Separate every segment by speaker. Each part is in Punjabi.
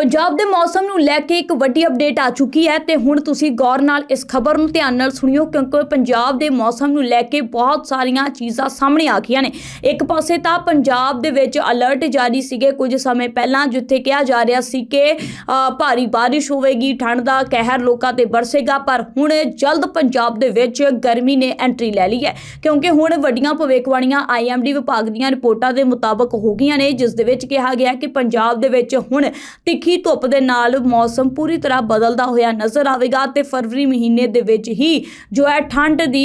Speaker 1: ਪੰਜਾਬ ਦੇ ਮੌਸਮ ਨੂੰ ਲੈ ਕੇ ਇੱਕ ਵੱਡੀ ਅਪਡੇਟ ਆ ਚੁੱਕੀ ਹੈ ਤੇ ਹੁਣ ਤੁਸੀਂ ਗੌਰ ਨਾਲ ਇਸ ਖਬਰ ਨੂੰ ਧਿਆਨ ਨਾਲ ਸੁਣਿਓ ਕਿਉਂਕਿ ਪੰਜਾਬ ਦੇ ਮੌਸਮ ਨੂੰ ਲੈ ਕੇ ਬਹੁਤ ਸਾਰੀਆਂ ਚੀਜ਼ਾਂ ਸਾਹਮਣੇ ਆ ਗਈਆਂ ਨੇ। ਇੱਕ ਪਾਸੇ ਤਾਂ ਪੰਜਾਬ ਦੇ ਵਿੱਚ ਅਲਰਟ ਜਾਰੀ ਸੀਗੇ ਕੁਝ ਸਮੇਂ ਪਹਿਲਾਂ ਜਿੱਥੇ ਕਿਹਾ ਜਾ ਰਿਹਾ ਸੀ ਕਿ ਭਾਰੀ ਬਾਰਿਸ਼ ਹੋਵੇਗੀ, ਠੰਡ ਦਾ ਕਹਿਰ ਲੋਕਾਂ ਤੇ ਬਰਸੇਗਾ, ਪਰ ਹੁਣ ਜਲਦ ਪੰਜਾਬ ਦੇ ਵਿੱਚ ਗਰਮੀ ਨੇ ਐਂਟਰੀ ਲੈ ਲਈ ਹੈ। ਕਿਉਂਕਿ ਹੁਣ ਵੱਡੀਆਂ ਭਵਿੱਖਬਾਣੀਆਂ ਆਈਐਮਡੀ ਵਿਭਾਗ ਦੀਆਂ ਰਿਪੋਰਟਾਂ ਦੇ ਮੁਤਾਬਕ ਹੋ ਗਈਆਂ ਨੇ, ਜਿਸ ਦੇ ਵਿੱਚ ਕਿਹਾ ਗਿਆ ਕਿ ਪੰਜਾਬ ਦੇ ਵਿੱਚ ਹੁਣ ਤਿੱਖੀ ਧੁੱਪ ਦੇ ਨਾਲ ਮੌਸਮ ਪੂਰੀ ਤਰ੍ਹਾਂ ਬਦਲਦਾ ਹੋਇਆ ਨਜ਼ਰ ਆਵੇਗਾ ਤੇ ਫਰਵਰੀ ਮਹੀਨੇ ਦੇ ਵਿੱਚ ਹੀ ਜੋ ਹੈ ਠੰਡ ਦੀ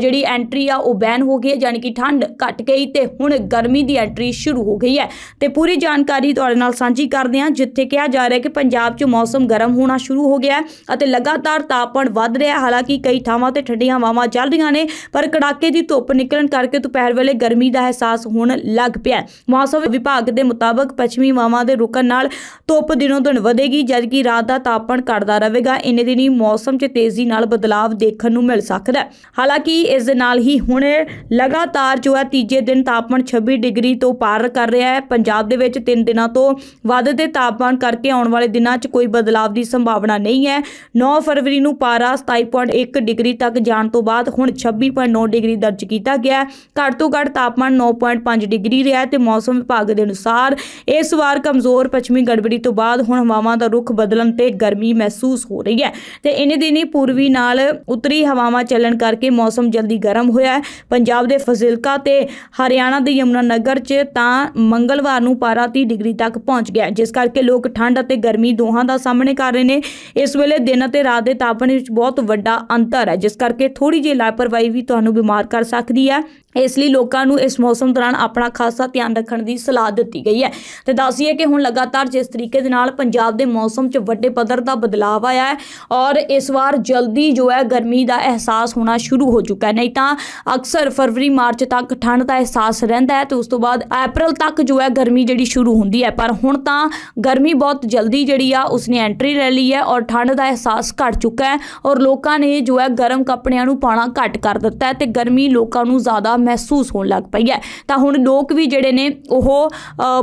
Speaker 1: ਜਿਹੜੀ ਐਂਟਰੀ ਆ ਉਹ ਬੈਨ ਹੋ ਗਈ ਹੈ ਯਾਨੀ ਕਿ ਠੰਡ ਘਟ ਗਈ ਤੇ ਹੁਣ ਗਰਮੀ ਦੀ ਐਂਟਰੀ ਸ਼ੁਰੂ ਹੋ ਗਈ ਹੈ। ਤੇ ਪੂਰੀ ਜਾਣਕਾਰੀ ਤੁਹਾਡੇ ਨਾਲ ਸਾਂਝੀ ਕਰਦੇ ਹਾਂ, ਜਿੱਥੇ ਕਿਹਾ ਜਾ ਰਿਹਾ ਹੈ ਕਿ ਪੰਜਾਬ 'ਚ ਮੌਸਮ ਗਰਮ ਹੋਣਾ ਸ਼ੁਰੂ ਹੋ ਗਿਆ ਅਤੇ ਲਗਾਤਾਰ ਤਾਪਮਾਨ ਵੱਧ ਰਿਹਾ ਹਾਲਾਂਕਿ ਕਈ ਥਾਵਾਂ ਤੇ ਠੰਡੀਆਂ ਹਵਾਵਾਂ ਚੱਲ ਰਹੀਆਂ ਨੇ, ਪਰ ਕੜਾਕੇ ਦੀ ਧੁੱਪ ਨਿਕਲਣ ਕਰਕੇ ਦੁਪਹਿਰ ਵੇਲੇ ਗਰਮੀ ਦਾ ਅਹਿਸਾਸ ਹੋਣ ਲੱਗ ਪਿਆ ਮੌਸਮ ਵਿਭਾਗ ਦੇ ਮੁਤਾਬਕ ਪੱਛਮੀ ਹਵਾਵਾਂ ਦੇ ਰੁਕਣ ਨਾਲ ਧੁੱਪ ਦੀ ਦਿਨੋਂ ਦਿਨ ਵਧੇਗੀ, ਜਦਕਿ ਰਾਤ ਦਾ ਤਾਪਮਾਨ ਘਟਦਾ ਰਹੇਗਾ, ਇਨੇ ਦਿਨੀ ਮੌਸਮ 'ਚ ਤੇਜ਼ੀ ਨਾਲ ਬਦਲਾਵ ਦੇਖਣ ਨੂੰ ਮਿਲ ਸਕਦਾ ਹੈ। ਹਾਲਾਂਕਿ ਇਸ ਦੇ ਨਾਲ ਹੀ ਹੁਣ ਲਗਾਤਾਰ ਜੋ ਹੈ ਤੀਜੇ ਦਿਨ ਤਾਪਮਾਨ 26 ਡਿਗਰੀ ਤੋਂ ਪਾਰ ਕਰ ਰਿਹਾ ਹੈ। ਪੰਜਾਬ ਦੇ ਵਿੱਚ 3 ਦਿਨਾਂ ਤੋਂ ਵੱਧਦੇ ਤਾਪਮਾਨ ਕਰਕੇ ਆਉਣ ਵਾਲੇ ਦਿਨਾਂ 'ਚ ਕੋਈ ਬਦਲਾਵ ਦੀ ਸੰਭਾਵਨਾ ਨਹੀਂ ਹੈ। 9 ਫਰਵਰੀ ਨੂੰ ਪਾਰਾ 27.1 ਡਿਗਰੀ ਤੱਕ ਜਾਣ ਤੋਂ ਬਾਅਦ ਹੁਣ 26.9 ਡਿਗਰੀ ਦਰਜ ਕੀਤਾ ਗਿਆ ਘੱਟ ਤੋਂ ਘੱਟ ਤਾਪਮਾਨ 9.5 ਡਿਗਰੀ ਰਿਹਾ ਹੈ ਤੇ ਮੌਸਮ ਵਿਭਾਗ ਦੇ ਅਨੁਸਾਰ ਇਸ ਵਾਰ ਕਮਜ਼ੋਰ ਪੱਛਮੀ ਗੜਬੜੀ ਤੋਂ ਬਾਅਦ ਹੁਣ ਹਵਾਵਾਂ ਦਾ ਰੁਖ ਬਦਲਣ ਤੇ ਗਰਮੀ ਮਹਿਸੂਸ ਹੋ ਰਹੀ ਹੈ ਤੇ ਇਨੇ ਦਿਨੀ ਪੂਰਬੀ ਨਾਲ ਉੱਤਰੀ ਹਵਾਵਾਂ ਚੱਲਣ ਕਰਕੇ ਮੌਸਮ ਜਲਦੀ ਗਰਮ ਹੋਇਆ ਹੈ। ਪੰਜਾਬ ਦੇ ਫਜ਼ਿਲਕਾ ਤੇ ਹਰਿਆਣਾ ਦੇ ਯਮੁਨਾ ਨਗਰ 'ਚ ਤਾਂ ਮੰਗਲਵਾਰ ਨੂੰ ਪਾਰਾ 30 ਡਿਗਰੀ ਤੱਕ ਪਹੁੰਚ ਗਿਆ ਜਿਸ ਕਰਕੇ ਲੋਕ ਠੰਡ ਅਤੇ ਗਰਮੀ ਦੋਹਾਂ ਦਾ ਸਾਹਮਣੇ ਕਰ ਰਹੇ ਨੇ। ਇਸ ਵੇਲੇ ਦਿਨ ਅਤੇ ਰਾਤ ਦੇ ਤਾਪਮਾਨ ਵਿੱਚ ਬਹੁਤ ਵੱਡਾ ਅੰਤਰ ਹੈ, ਜਿਸ ਕਰਕੇ ਥੋੜੀ ਜਿਹੀ ਲਾਪਰਵਾਹੀ ਵੀ ਤੁਹਾਨੂੰ ਬਿਮਾਰ ਕਰ ਸਕਦੀ ਹੈ। ਇਸ ਲਈ ਲੋਕਾਂ ਨੂੰ ਇਸ ਮੌਸਮ ਦੌਰਾਨ ਆਪਣਾ ਖਾਸਾ ਧਿਆਨ ਰੱਖਣ ਦੀ ਸਲਾਹ ਦਿੱਤੀ ਗਈ ਹੈ। ਤੇ ਦੱਸੀਏ ਕਿ ਹੁਣ ਲਗਾਤਾਰ ਜਿਸ ਤਰੀਕੇ ਦੇ ਨਾਲ ਪੰਜਾਬ ਦੇ ਮੌਸਮ 'ਚ ਵੱਡੇ ਪੱਧਰ ਦਾ ਬਦਲਾਅ ਆਇਆ ਹੈ ਔਰ ਇਸ ਵਾਰ ਜਲਦੀ ਜੋ ਹੈ ਗਰਮੀ ਦਾ ਅਹਿਸਾਸ ਹੋਣਾ ਸ਼ੁਰੂ ਹੋ ਚੁੱਕਾ ਹੈ। ਨਹੀਂ ਤਾਂ ਅਕਸਰ ਫਰਵਰੀ, ਮਾਰਚ ਤੱਕ ਠੰਡ ਦਾ ਅਹਿਸਾਸ ਰਹਿੰਦਾ ਹੈ ਤੇ ਉਸ ਤੋਂ ਬਾਅਦ ਅਪ੍ਰੈਲ ਤੱਕ ਜੋ ਹੈ ਗਰਮੀ ਜਿਹੜੀ ਸ਼ੁਰੂ ਹੁੰਦੀ ਹੈ। ਪਰ ਹੁਣ ਤਾਂ ਗਰਮੀ ਬਹੁਤ ਜਲਦੀ ਜਿਹੜੀ ਆ ਉਸਨੇ ਐਂਟਰੀ ਲੈ ਲਈ ਹੈ ਔਰ ਠੰਡ ਦਾ ਅਹਿਸਾਸ ਘਟ ਚੁੱਕਾ ਹੈ ਔਰ ਲੋਕਾਂ ਨੇ ਜੋ ਹੈ ਗਰਮ ਕੱਪੜਿਆਂ ਨੂੰ ਪਾਣਾ ਘੱਟ ਕਰ ਦਿੱਤਾ ਹੈ ਤੇ ਗਰਮੀ ਲੋਕਾਂ ਨੂੰ ਜ਼ਿਆਦਾ ਮਹਿਸੂਸ ਹੋਣ ਲੱਗ ਪਈ ਹੈ। ਤਾਂ ਹੁਣ ਲੋਕ ਵੀ ਜਿਹੜੇ ਨੇ, ਉਹ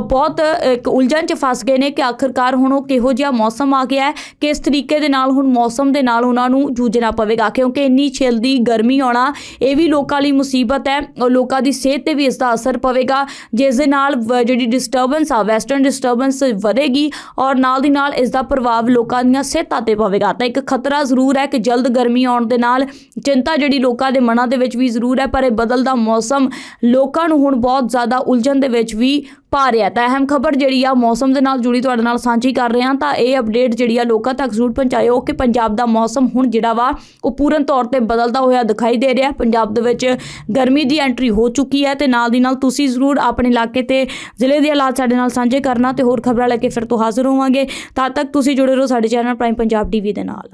Speaker 1: ਬਹੁਤ ਇੱਕ ਉਲਝਣ 'ਚ ਫਸ ਗਏ ਨੇ ਕਿ ਆਖਰਕਾਰ ਹੁਣ ਉਹ ਕਿਹੋ ਜਿਹਾ ਮੌਸਮ ਆ ਗਿਆ ਹੈ, ਕਿਸ ਤਰੀਕੇ ਦੇ ਨਾਲ ਹੁਣ ਮੌਸਮ ਦੇ ਨਾਲ ਉਹਨਾਂ ਨੂੰ ਜੂਝਣਾ ਪਵੇਗਾ। ਕਿਉਂਕਿ ਇੰਨੀ ਛੇਲਦੀ ਗਰਮੀ ਆਉਣਾ, ਇਹ ਵੀ ਲੋਕਾਂ ਲਈ ਮੁਸੀਬਤ ਹੈ ਔਰ ਲੋਕਾਂ ਦੀ ਸਿਹਤ ਤੇ ਵੀ ਇਸ ਦਾ ਅਸਰ ਪਵੇਗਾ, ਜਿਸ ਦੇ ਨਾਲ ਵ- ਜਿਹੜੀ ਡਿਸਟਰਬੈਂਸ ਆ ਵੈਸਟਰਨ ਡਿਸਟਰਬੈਂਸ ਵਧੇਗੀ ਔਰ ਨਾਲ ਦੀ ਨਾਲ ਇਸ ਦਾ ਪ੍ਰਭਾਵ ਲੋਕਾਂ ਦੀਆਂ ਸਿਹਤਾਂ ਤੇ ਪਵੇਗਾ। ਤਾਂ ਇੱਕ ਖਤਰਾ ਜ਼ਰੂਰ ਹੈ ਕਿ ਜਲਦ ਗਰਮੀ ਆਉਣ ਦੇ ਨਾਲ ਚਿੰਤਾ ਜਿਹੜੀ ਲੋਕਾਂ ਦੇ ਮਨਾਂ ਦੇ ਵਿੱਚ ਵੀ ਜ਼ਰੂਰ ਹੈ, ਪਰ ਇਹ ਬਦਲਦਾ ਮੌਸਮ ਲੋਕਾਂ ਨੂੰ ਹੁਣ ਬਹੁਤ ਜ਼ਿਆਦਾ ਉਲਝਣ ਦੇ ਵਿੱਚ ਵੀ ਪਾ ਰਿਹਾ ਤਾਂ ਅਹਿਮ ਖਬਰ ਜਿਹੜੀ ਆ, ਮੌਸਮ ਦੇ ਨਾਲ ਜੁੜੀ ਤੁਹਾਡੇ ਨਾਲ ਸਾਂਝੀ ਕਰ ਰਹੇ ਹਾਂ। ਤਾਂ ਇਹ ਅਪਡੇਟ ਜਿਹੜੀ ਆ, ਲੋਕਾਂ ਤੱਕ ਜ਼ਰੂਰ ਪਹੁੰਚਾਇਓ ਕਿ ਪੰਜਾਬ ਦਾ ਮੌਸਮ ਹੁਣ ਜਿਹੜਾ ਵਾ, ਉਹ ਪੂਰਨ ਤੌਰ ਤੇ ਬਦਲਦਾ ਹੋਇਆ ਦਿਖਾਈ ਦੇ ਰਿਹਾ। ਪੰਜਾਬ ਦੇ ਵਿੱਚ ਗਰਮੀ ਦੀ ਐਂਟਰੀ ਹੋ ਚੁੱਕੀ ਹੈ ਤੇ ਨਾਲ ਦੀ ਨਾਲ ਤੁਸੀਂ ਜ਼ਰੂਰ ਆਪਣੇ ਇਲਾਕੇ ਤੇ, ਜ਼ਿਲ੍ਹੇ ਦੇ ਹਾਲਾਤ ਸਾਡੇ ਨਾਲ ਸਾਂਝੇ ਕਰਨਾ ਤੇ ਹੋਰ ਖਬਰਾਂ ਲੈ ਕੇ ਫਿਰ ਤੋਂ ਹਾਜ਼ਰ ਹੋਵਾਂਗੇ। ਤਦ ਤੱਕ ਤੁਸੀਂ ਜੁੜੇ ਰਹੋ ਸਾਡੇ ਚੈਨਲ ਪ੍ਰਾਈਮ ਪੰਜਾਬ ਟੀਵੀ ਦੇ ਨਾਲ।